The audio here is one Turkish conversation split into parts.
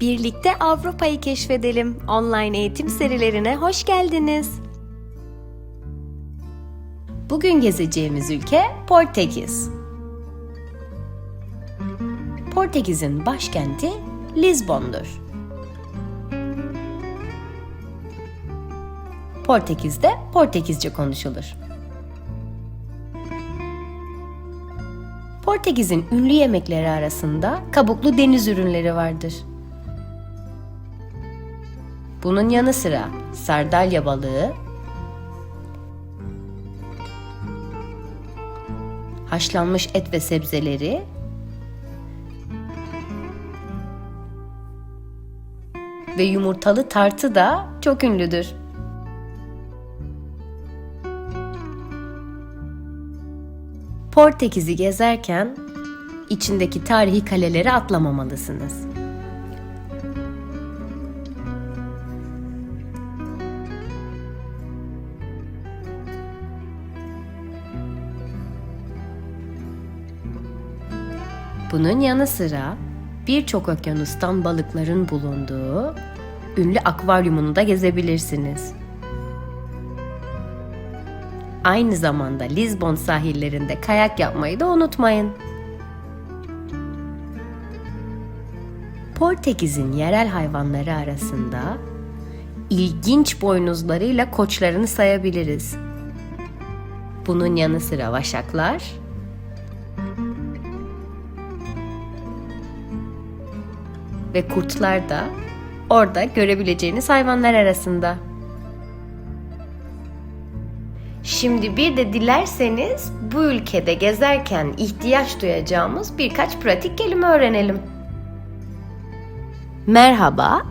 Birlikte Avrupa'yı keşfedelim. Online eğitim serilerine hoş geldiniz. Bugün gezeceğimiz ülke Portekiz. Portekiz'in başkenti Lizbon'dur. Portekiz'de Portekizce konuşulur. Portekiz'in ünlü yemekleri arasında kabuklu deniz ürünleri vardır. Bunun yanı sıra sardalya balığı, haşlanmış et ve sebzeleri, ve yumurtalı tartı da çok ünlüdür. Portekiz'i gezerken içindeki tarihi kaleleri atlamamalısınız. Bunun yanı sıra birçok okyanustan balıkların bulunduğu ünlü akvaryumunu da gezebilirsiniz. Aynı zamanda Lizbon sahillerinde kayak yapmayı da unutmayın. Portekiz'in yerel hayvanları arasında ilginç boynuzlarıyla koçlarını sayabiliriz. Bunun yanı sıra vaşaklar, ve kurtlar da orada görebileceğiniz hayvanlar arasında. Şimdi bir de dilerseniz bu ülkede gezerken ihtiyaç duyacağımız birkaç pratik kelime öğrenelim. Merhaba,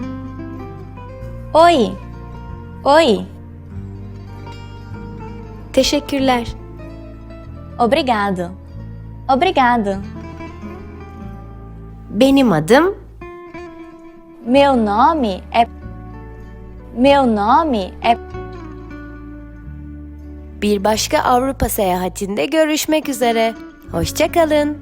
Oi. Oi. teşekkürler, Obrigado. Obrigado. benim adım, Meu nome é. Meu nome é. bir başka Avrupa seyahatinde görüşmek üzere. Hoşçakalın.